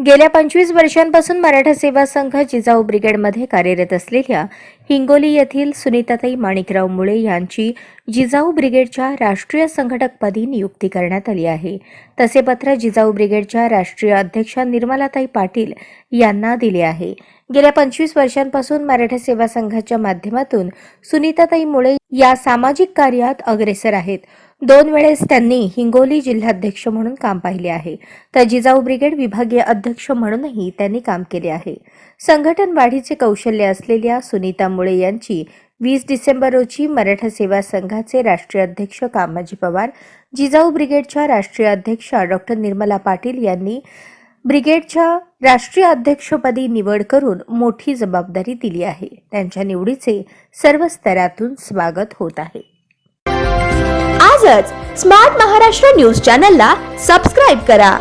गेल्या पंचवीस वर्षांपासून मराठा सेवा संघ जिजाऊ ब्रिगेडमध्ये कार्यरत असलेल्या हिंगोली येथील सुनीताताई माणिकराव मुळे यांची जिजाऊ ब्रिगेडच्या राष्ट्रीय संघटकपदी नियुक्ती करण्यात आली आहे. तसे पत्र जिजाऊ ब्रिगेडच्या राष्ट्रीय अध्यक्षा निर्मलाताई पाटील यांना दिले आहे. गेल्या पंचवीस वर्षांपासून मराठा सेवा संघाच्या माध्यमातून सुनीताताई मुळे या सामाजिक कार्यात अग्रेसर आहेत. दोन वेळेस त्यांनी हिंगोली जिल्हाध्यक्ष म्हणून काम पाहिले आहे. तर जिजाऊ ब्रिगेड विभागीय अध्यक्ष म्हणूनही त्यांनी काम केले आहे. संघटन वाढीचे कौशल्य असलेल्या सुनीता मुळे यांची वीस डिसेंबर रोजी मराठा सेवा संघाचे राष्ट्रीय अध्यक्ष कामाजी पवार जिजाऊ ब्रिगेडच्या राष्ट्रीय अध्यक्षा डॉक्टर निर्मला पाटील यांनी ब्रिगेडच्या राष्ट्रीय अध्यक्षपदी निवड करून मोठी जबाबदारी दिली आहे. त्यांच्या निवडीचे सर्व स्तरातून स्वागत होत आहे. आजच स्मार्ट महाराष्ट्र न्यूज चॅनलला सबस्क्राईब करा.